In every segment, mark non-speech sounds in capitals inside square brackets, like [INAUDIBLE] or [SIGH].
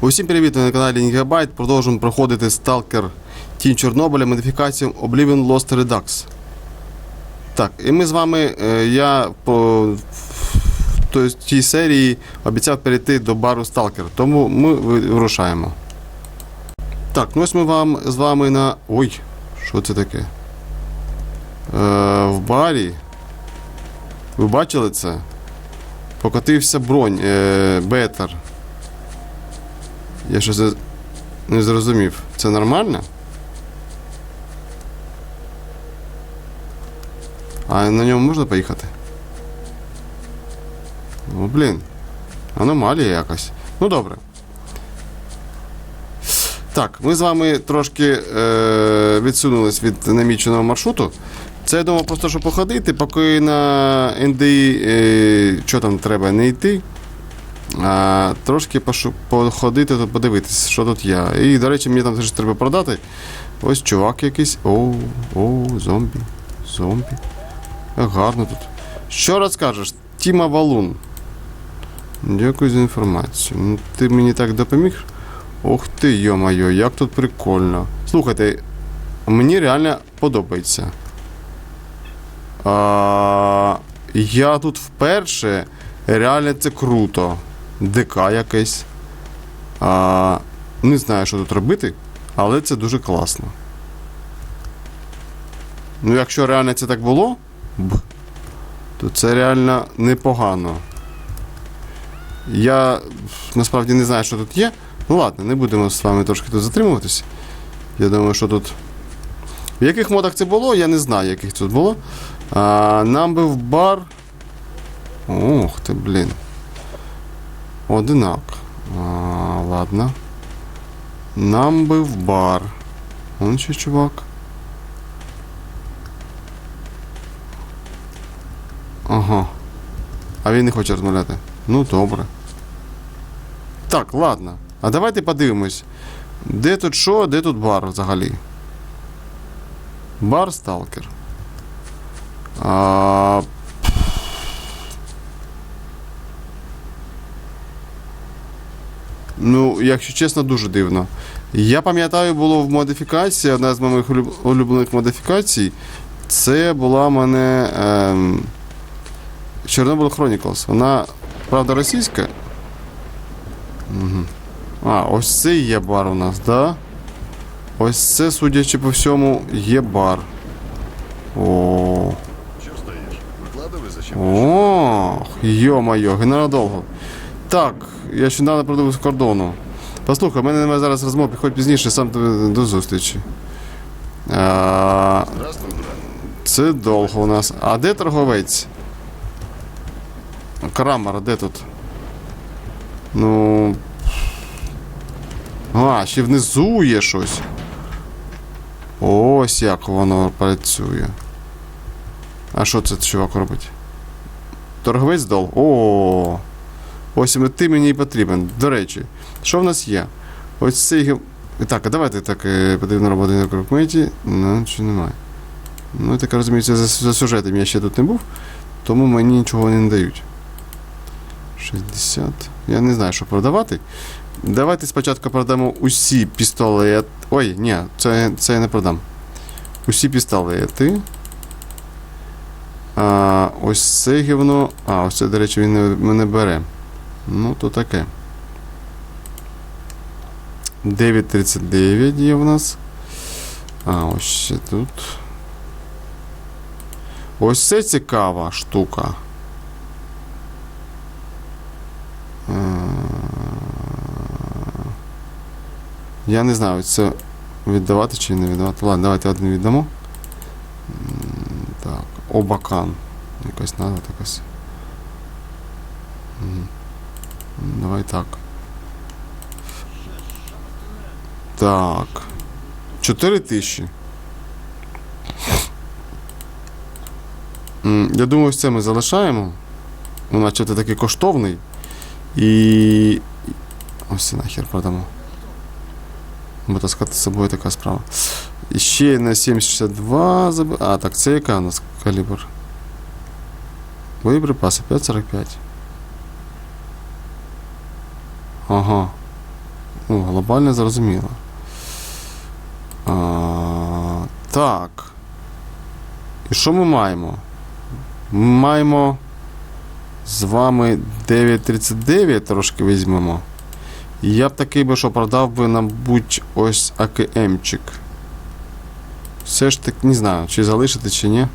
Усім привіт, ви на каналі Гігабайт. Продовжуємо проходити Stalker Тінь Чорнобиля модифікацію Oblivion Lost Redux. Так, і ми з вами, е, я по в тій серії обіцяв перейти до бару Stalker, тому ми вирушаємо. Так, ну ось ми вам з вами на. Ой, що це таке? Е, в барі. Ви бачили це? Покотився бронь, е, бетер. Я щось не зрозумів. Це нормально? А на ньому можна поїхати? Ну, блін. Аномалія якась. Ну добре. Так, ми з вами трошки е, відсунулись від наміченого маршруту. Це я думав просто, щоб походити, поки на НДІ, е, що там треба не йти. А, трошки пошу, походити подивитися, що тут є. І, до речі, мені там теж треба продати. Ось чувак якийсь. О, о, зомбі. Зомбі. Гарно тут. Що розкажеш? Тіма Валун. Дякую за інформацію. Ну, ти мені так допоміг. Ох ти, йо-моє, як тут прикольно. Слухайте, мені реально подобається. А, я тут вперше. Реально це круто. ДК якесь. А, не знаю, що тут робити, але це дуже класно. Ну, якщо реально це так було, б, то це реально непогано. Я насправді не знаю, що тут є. Ну ладно, не будемо з вами трошки тут затримуватися. Я думаю, що тут. В яких модах це було, я не знаю, яких тут було. А, нам би в бар. Ох ти, блін. Одинак. А, ладно. Нам би в бар. Он ще чувак. Ага. А він не хоче розмовляти. Ну добре. Так, ладно. А давайте подивимось. Де тут що, де тут бар взагалі? Бар Сталкер. А, Ну, якщо чесно, дуже дивно. Я пам'ятаю, було в модифікації, одна з моїх улюблених модифікацій. Це була в мене ем, Chernobylь Chronicles. Вона, правда, російська. Угу. А, ось це є бар у нас, да? Ось це, судячи по всьому, є бар. О. Ох, йо-моє, генерал довго. Так, я ще недавно продав з кордону. Послухай, в мене немає зараз розмов, приходь пізніше, сам тобі до зустрічі. А, це довго у нас. А де торговець? Крамер, де тут? Ну. А, ще внизу є щось. Ось як воно працює. А що це чувак робить? Торговець дол. О. Ось ти мені і потрібен. До речі, що в нас є? Ось цей. Так, а давайте так е, потрібно роботи на крокметі. Ну, чи немає. Ну, так розумію, це за, за сюжетом я ще тут не був, тому мені нічого не дають. 60. Я не знаю, що продавати. Давайте спочатку продамо усі пістолети. Ой, ні, це, це я не продам. Усі пістолети. А, ось це гівно. А, ось це, до речі, він не, мене бере. Ну, то таке. 9.39 є в нас. А, ось ще тут. Ось це цікава штука. Е, Я не знаю, це віддавати чи не віддавати. Ладно, давайте один віддамо. Так, обакан. Якась назва якась. Давай так. Так. 4 тисячі. Я думаю, ось це ми залишаємо. Ну, наче ти такий коштовний. І. Ось нахер продамо. Бо таскати з собою така справа. І ще на 762 заб... А, так, це яка у нас калібр? Боєприпаси 5,45. Ага. Ну, глобально зрозуміло. А, так. І що ми маємо? Ми маємо з вами 9.39 трошки візьмемо. Я б такий би, що продав би, мабуть, ось АКМчик. Все ж таки, не знаю, чи залишити, чи ні.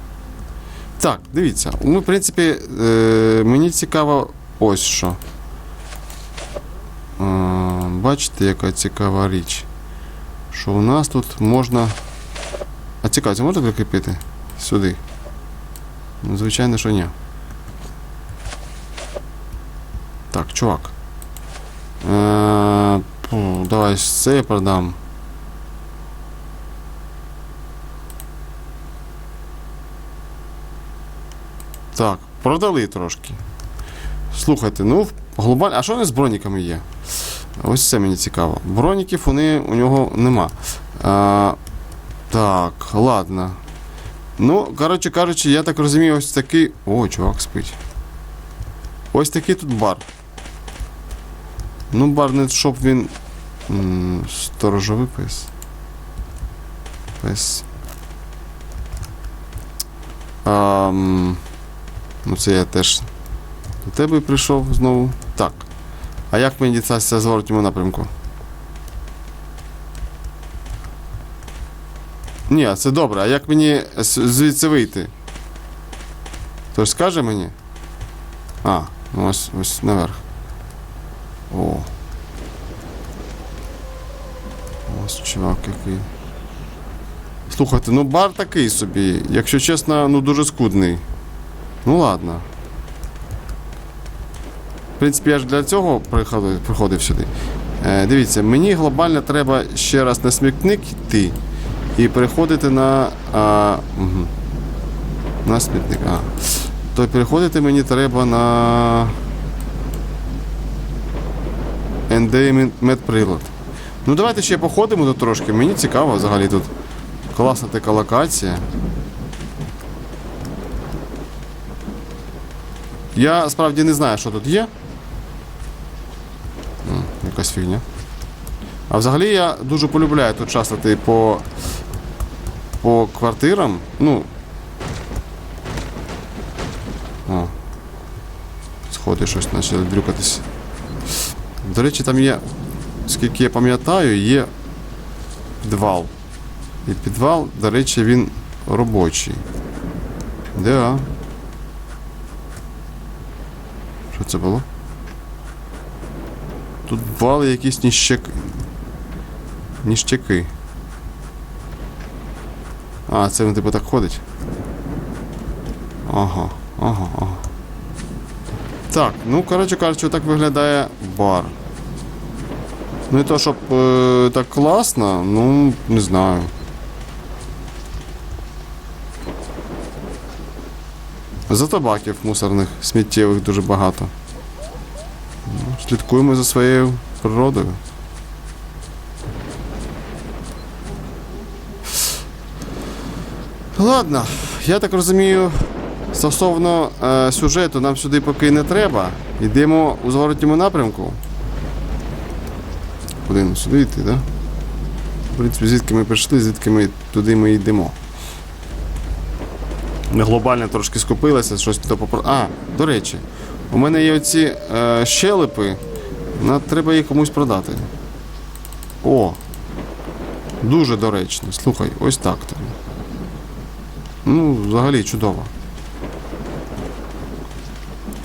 Так, дивіться. Ми, в принципі, е, мені цікаво ось що. Бачите, яка цікава річ. Що у нас тут можна. А цікаво, можна прикріпити? Сюди. Ну, звичайно, що ні. Так, чувак. Е, пу, давай це я продам. Так, продали трошки. Слухайте, ну глобально. А що вони з броніками є? Ось це мені цікаво. Броніків вони, у нього нема. А, так, ладно. Ну, коротше кажучи, я так розумію, ось такий. О, чувак спить. Ось такий тут бар. Ну, бар не щоб він. Сторожовий пес. Пес. А, ну, це я теж до тебе прийшов знову. Так. А як мені дістатися зворотньому напрямку? Ні, це добре. А як мені звідси вийти? Хтось скаже мені? А, ну ось, ось наверх. О. Ось чувак який. Слухайте, ну бар такий собі. Якщо чесно, ну дуже скудний. Ну ладно. Принципі, я ж для цього приходив, приходив сюди. Е, дивіться, мені глобально треба ще раз на смітник йти і переходити на. А, угу. На смітник. А. То переходити мені треба на. ND медприлад. Ну давайте ще походимо тут трошки. Мені цікаво взагалі тут. Класна така локація. Я справді не знаю, що тут є. Якась фігня. А взагалі я дуже полюбляю тут шастати по, по квартирам. Ну. О. Сходи щось почали дрюкатись. До речі, там є, скільки я пам'ятаю, є підвал. І підвал, до речі, він робочий. Да. Що це було? Тут бували якісь ніщек... ніщаки. А, це він типу так ходить. Ага, ага, ага. Так, ну, коротше кажучи, так виглядає бар. Ну і то, щоб е, так класно, ну, не знаю. Зато баків мусорних, сміттєвих дуже багато. Слідкуємо за своєю природою. Ладно, я так розумію, стосовно е, сюжету нам сюди поки не треба. Йдемо у зворотньому напрямку. Куди нам сюди йти, так? Да? В принципі, звідки ми прийшли, звідки ми туди ми йдемо. Ми глобально трошки скупилися, щось то попро... А, до речі, у мене є оці е, щелепи. Треба їх комусь продати. О! Дуже доречно. Слухай, ось так тобі. Ну, взагалі чудово.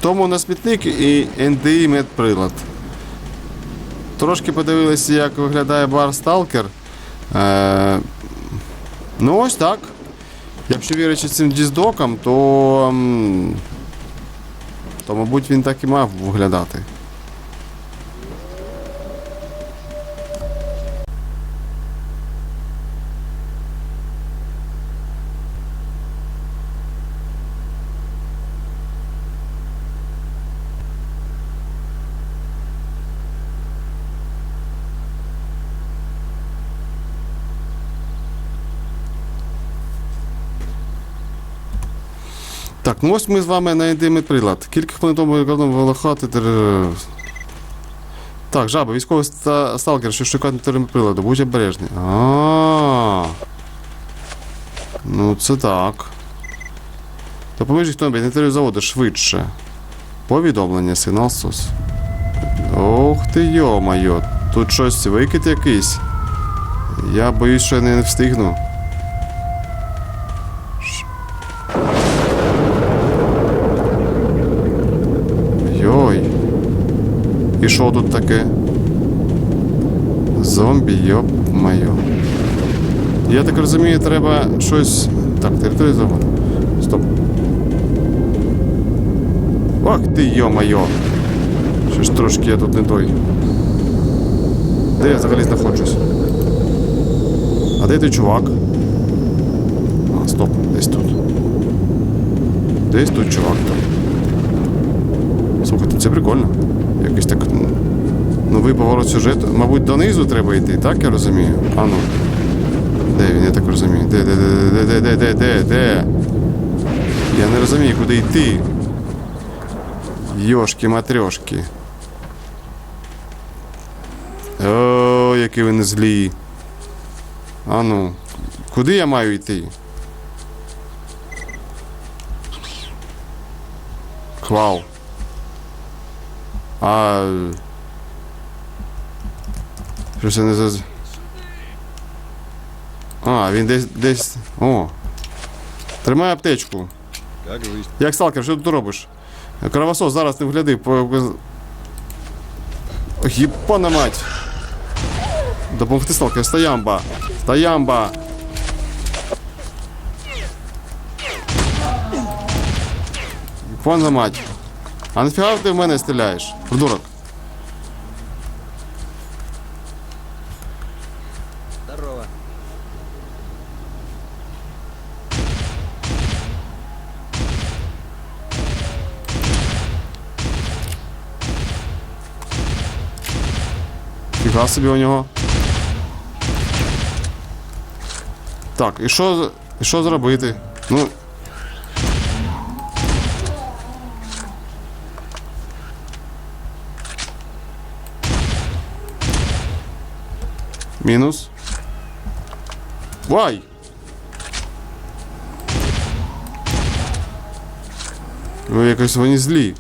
Тому на смітник і NDI медприлад. Трошки подивилися, як виглядає бар Stalker. Е, ну, ось так. Якщо вірити цим діздокам, то. То, мабуть, він так і мав виглядати. Так, ну ось ми з вами знайдемо прилад. Кілька хвилин тому рекордом волохати. Так, жаба, військовий ста- сталкер, що шукати теореми приладу, будь обережний. А. Ну, це так. Допоможіть хто-небудь, на територію заводу швидше. Повідомлення, сигнал СОС. Ох ти йо-майо, тут щось викид якийсь. Я боюсь, що я не встигну. Що тут таке? Зомбі, йоп моє. Я так розумію, треба щось. Так, територія заводу. Стоп. Ах ти йо-моє. Що ж трошки я тут не той. Де я взагалі знаходжусь? А де той чувак? А, стоп, десь тут. Десь тут чувак там. Слухайте, це прикольно. Якось так ну, новий поворот сюжету. Мабуть, донизу треба йти, так я розумію? А ну. Де він, я так розумію? Де, де, де, де, де, де, де, де? Я не розумію, куди йти. Йошки матрешки. О, які вони злі. А ну. Куди я маю йти? Вау. А. Щось я не заз... А, він десь десь. О. Тримай аптечку. Як сталкер, що ти тут робиш? Кровосос, зараз не вгляди. Гіпона мать. Допомогти сталкер, стоямба. Стоямба. Гіпона мать. А нафіга ти в мене стріляєш? Придурок. Здорово. Фіга собі у нього. Так, і що, і що зробити? Ну. Мінус. Вай! Ви якось вони злі.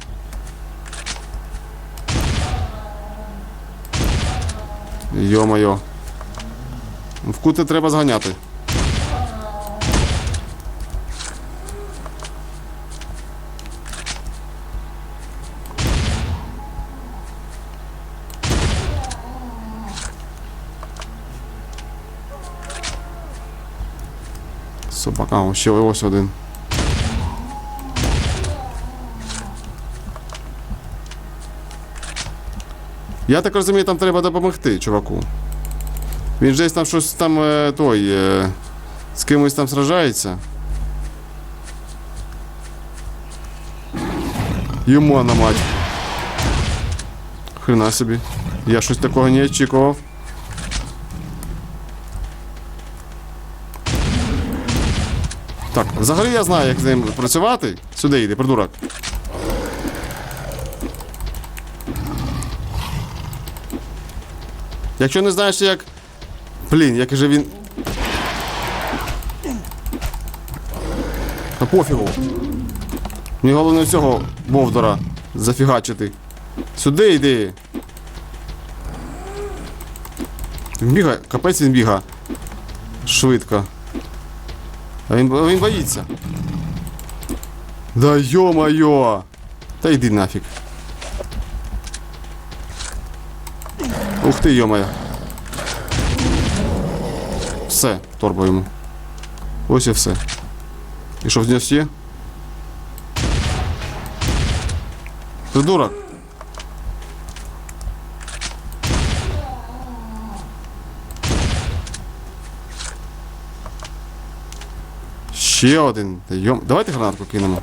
Йо-моє. В кути треба зганяти. О, ще ось один. Я так розумію, там треба допомогти, чуваку. Він же там щось там е, той. Е, з кимось там сражається. Йому на мать. Хрена собі. Я щось такого не очікував. Так, взагалі я знаю, як з ним працювати. Сюди йди, придурок. Якщо не знаєш, як. Блін, як же він. Та пофігу. Мені головне всього Бовдора зафігачити. Сюди йди. Він бігає, капець він бігає. Швидко. А він, він боїться. Да йо-моє! Та йди нафіг. Ух ти, йо-моє. Все, торба йому. Ось і все. І що в нього є? Придурок. Ще один. Йом... Давайте гранатку кинемо.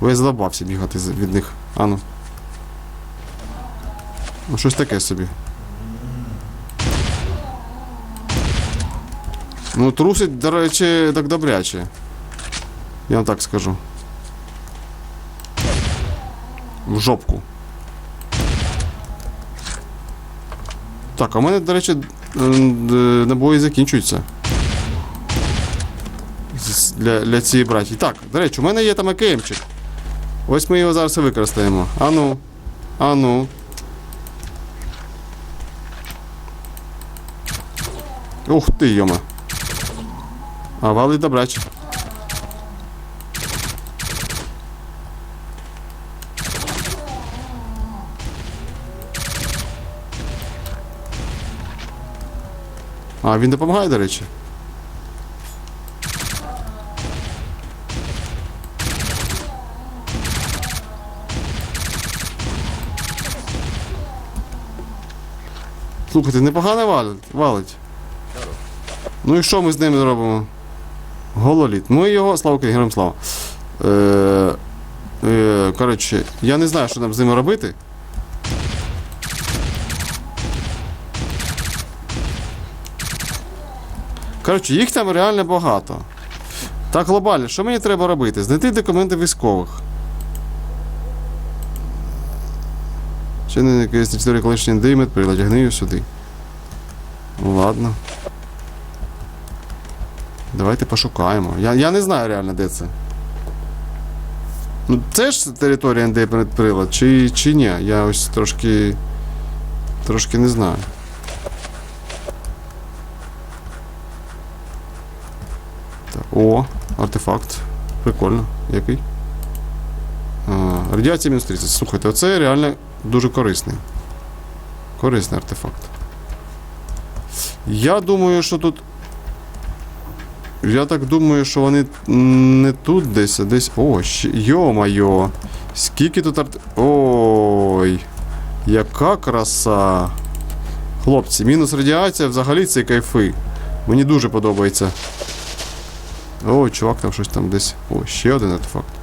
Бо я задобався бігати від них. Ану. Ну, щось таке собі. Ну, трусить, до речі, так добряче. Я вам так скажу. В жопку. Так, а в мене, до речі, набої закінчуються. Для, для цієї браті. Так, до речі, у мене є там АКМчик. Ось ми його зараз використаємо. Ану. Ану. Ух ти, йома. А валить добрач. А, він допомагає, до речі. Слухайте, непогано валить. валить. Ну і що ми з ним зробимо? Гололіт. Ми його, слава Україні, героям слава. Е, е, коротше, я не знаю, що нам з ними робити. Коротше, їх там реально багато. Так глобально, що мені треба робити? Знайти документи військових. Чи не якийсь території колишній димет, приладягни її сюди. Ну ладно. Давайте пошукаємо. Я, я не знаю реально, де це. Ну, це ж територія НД прилад, чи, чи ні? Я ось трошки. Трошки не знаю. О, артефакт. Прикольно. Який? А, радіація мінус 30. Слухайте, оце реально дуже корисний. Корисний артефакт. Я думаю, що тут. Я так думаю, що вони не тут десь, а десь. О, ще... Йо-майо. Скільки тут арт. Ой. Яка краса. Хлопці, мінус радіація взагалі це кайфи. Мені дуже подобається. Ой, чувак, там щось там десь. О, ще один артефакт.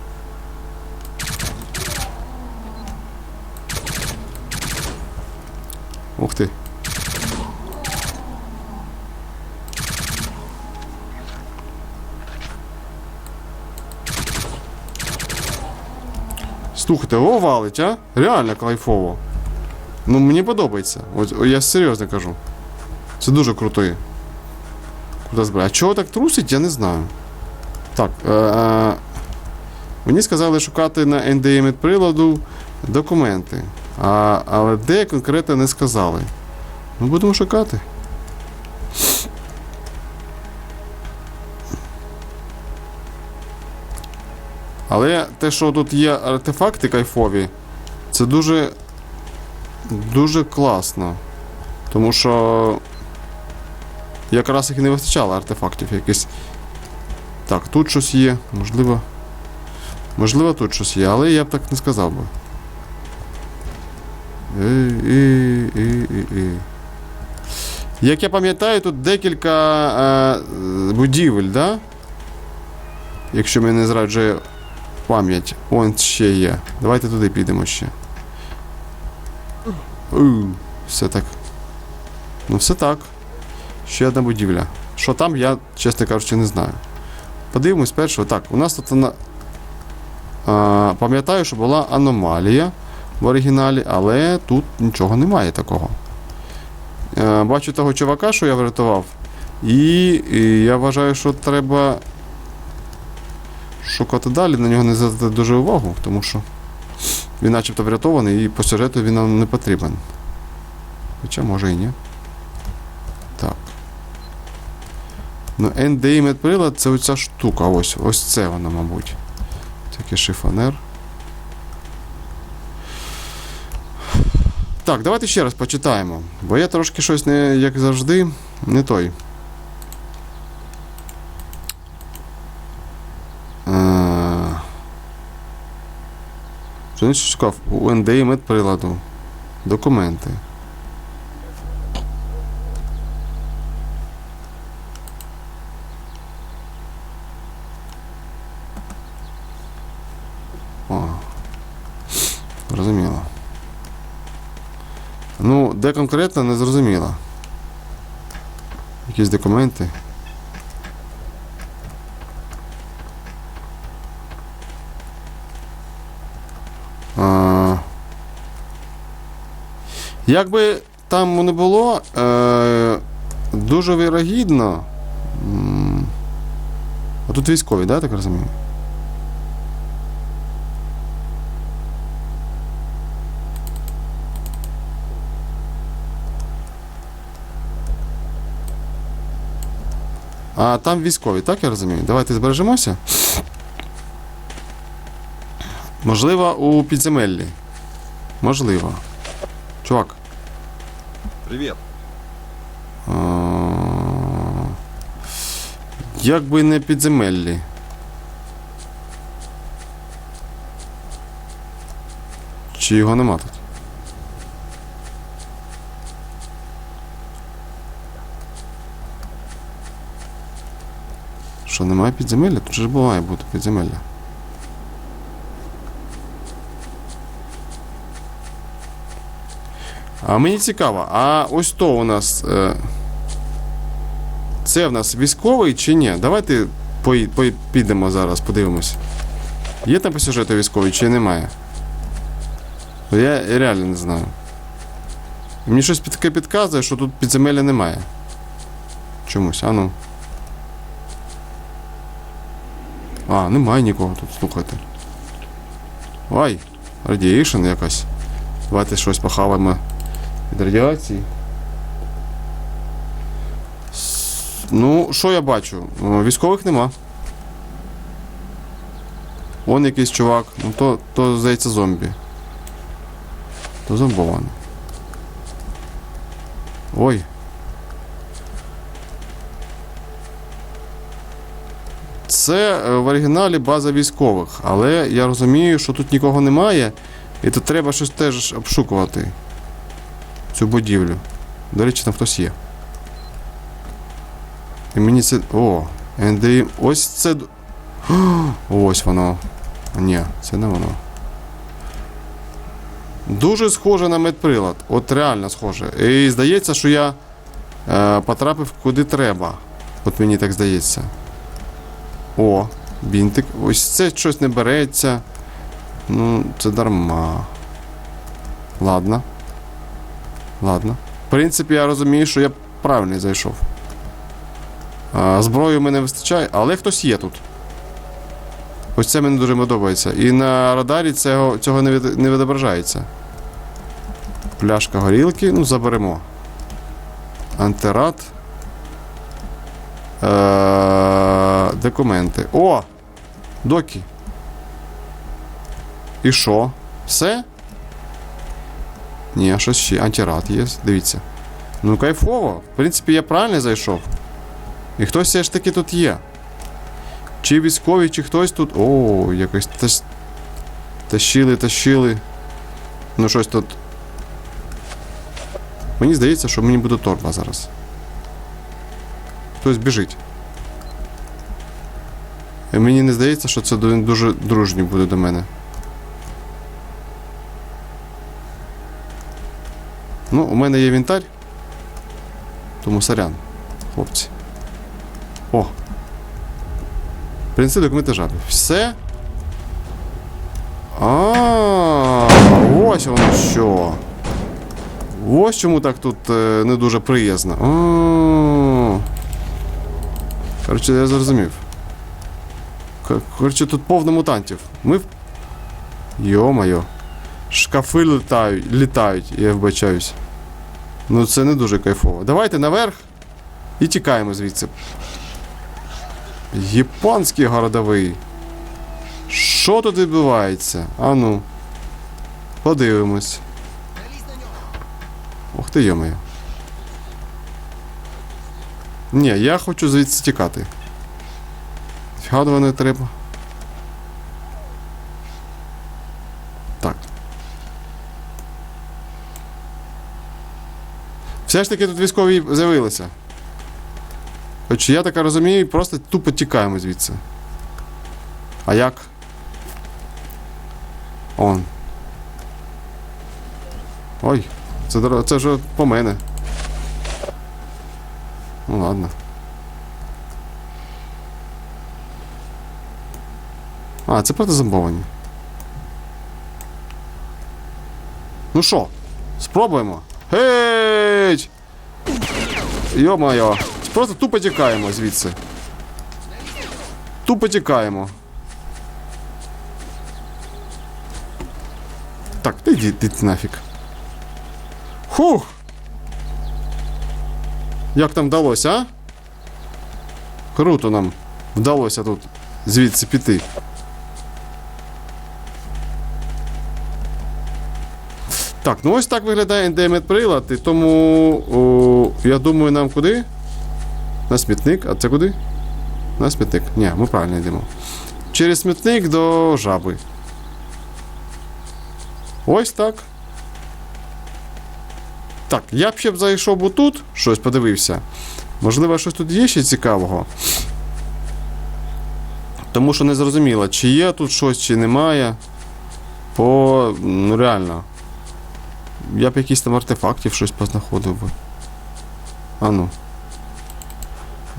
Слухайте, о, валить, а? Реально кайфово. Ну, мені подобається. Ось, о, я серйозно кажу. Це дуже крутий. Крута зброя. А чого так трусить, я не знаю. Так. Е- е- мені сказали шукати на NDM приладу документи. А, але де конкретно не сказали. Ми будемо шукати. Але те, що тут є артефакти кайфові, це дуже. дуже класно. Тому що. Якраз їх не вистачало артефактів якихось. Так, тут щось є, можливо. Можливо, тут щось є, але я б так не сказав би. Е, е, е, е. Як я пам'ятаю, тут декілька е, будівель, да? Якщо мене не зраджує пам'ять. Вон ще є. Давайте туди підемо ще. У, все так. Ну, все так. Ще одна будівля. Що там, я, чесно кажучи, не знаю. Подивимось першого. Так, у нас тут вона. А, пам'ятаю, що була аномалія в оригіналі, але тут нічого немає такого. Е, бачу того чувака, що я врятував. І, і я вважаю, що треба шукати далі, на нього не звертати дуже увагу, тому що він начебто врятований і по сюжету він нам не потрібен. Хоча може і ні. Так. Ну, NDA медприлад це оця штука. Ось. Ось це вона, мабуть. Такий шифонер. Так, давайте ще раз почитаємо. Бо я трошки щось не, як завжди, не той. Він шукав? У NDA медприладу. Документи. О. Зрозуміло. Ну, де конкретно не зрозуміло. Якісь документи. А... Якби там не було, е, дуже вірогідно. А тут військові, да, так розумію? А там військові, так я розумію? Давайте збережемося. Можливо, у підземеллі. Можливо. Чувак. Привет. Як би не підземеллі. Чи його нема тут? Що, немає підземелля? Тут же буває бути підземелля. А мені цікаво, а ось то у нас. Е... Це в нас військовий чи ні? Давайте пої- підемо зараз, подивимось. Є там по сюжету військовий чи немає? Я реально не знаю. Мені щось таке підказує, що тут підземелля немає. Чомусь, а ну. А, немає нікого тут, слухайте. Ой, радіейшн якась. Давайте щось похаваємо від радіації. Ну, що я бачу? Військових нема. Вон якийсь чувак. Ну то, то здається, зомбі. То зомбований. Ой. Це е, в оригіналі база військових, але я розумію, що тут нікого немає, і тут треба щось теж обшукувати. Цю будівлю. До речі, там хтось є. І мені це. О, Ендрі. Ось це. [GASPS] ось воно. Ні, це не воно. Дуже схоже на медприлад. От реально схоже. І здається, що я е, потрапив куди треба. От мені так здається. О, бінтик. Ось це щось не береться. Ну, це дарма. Ладно. Ладно. В принципі, я розумію, що я правильно зайшов. А, зброї мене вистачає, але хтось є тут. Ось це мені дуже подобається. І на радарі цього, цього не, від, не відображається. Пляшка горілки, ну, заберемо. Антирад. Е, документи. О! Докі. І що? Все? Ні, а щось ще. Антирад є, дивіться. Ну, кайфово. В принципі, я правильно зайшов. І хтось все ж таки тут є. Чи військові, чи хтось тут. О, якось тас... тащили, тащили. Ну, щось тут. Мені здається, що мені буде торба зараз. Хтось біжить. І мені не здається, що це дуже дружній буде до мене. Ну, у мене є інвентар. Тому сорян, хлопці. О. Принеси документи жаби. Все. А, ось воно що. Ось чому так тут е, не дуже приязно. Коротше, я зрозумів. Коротше, тут повно мутантів. Ми. Йо-моє. Шкафи літають, літають, я вбачаюсь. Ну це не дуже кайфово. Давайте наверх і тікаємо звідси. Японський городовий. Що тут відбувається? Ану. Подивимось. Ух ти йомаю. Ні, я хочу звідси тікати. Фіга не треба. Все ж таки тут військові з'явилися. Хоч я так розумію, просто тупо тікаємо звідси. А як? Он. Ой, це, це вже по мене. Ну ладно. А, це просто зомбовані. Ну що, спробуємо. Геть! Йо-моє. Просто тупо тікаємо звідси. Тупо тікаємо. Так, ти йди нафіг. Фух! Як там вдалося, а? Круто нам вдалося тут звідси піти. Так, ну ось так виглядає НД прилад, і тому о, я думаю, нам куди? На смітник. А це куди? На смітник. Ні, ми правильно йдемо. Через смітник до жаби. Ось так. Так, я б ще б зайшов би тут, щось подивився. Можливо, щось тут є ще цікавого. Тому що не зрозуміло, чи є тут щось, чи немає. Бо, ну реально. Я б якісь там артефактів щось познаходив би. А ну.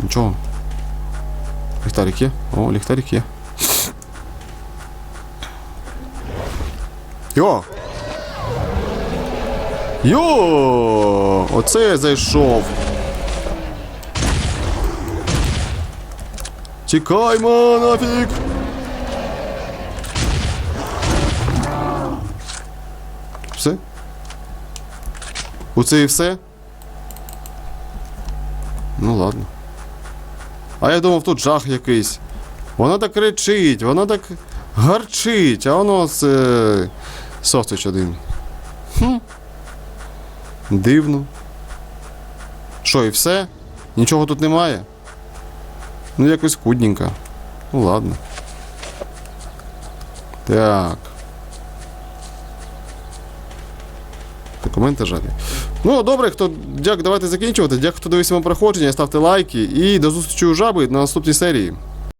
Нічого. Ліхтарик є? О, ліхтарик є. Йо! Йо! Оце я зайшов. Тікаймо нафіг! Оце і все? Ну ладно. А я думав, тут жах якийсь. Воно так кричить, воно так гарчить, а воно це. Сосич один. Хм. Дивно. Що, і все? Нічого тут немає? Ну, якось кудненько. Ну ладно. Так. Документи жалі. Ну, добре, хто. Дяк, давайте закінчувати. Дякую, хто дивився моє проходження. Ставте лайки і до зустрічі у жаби на наступній серії.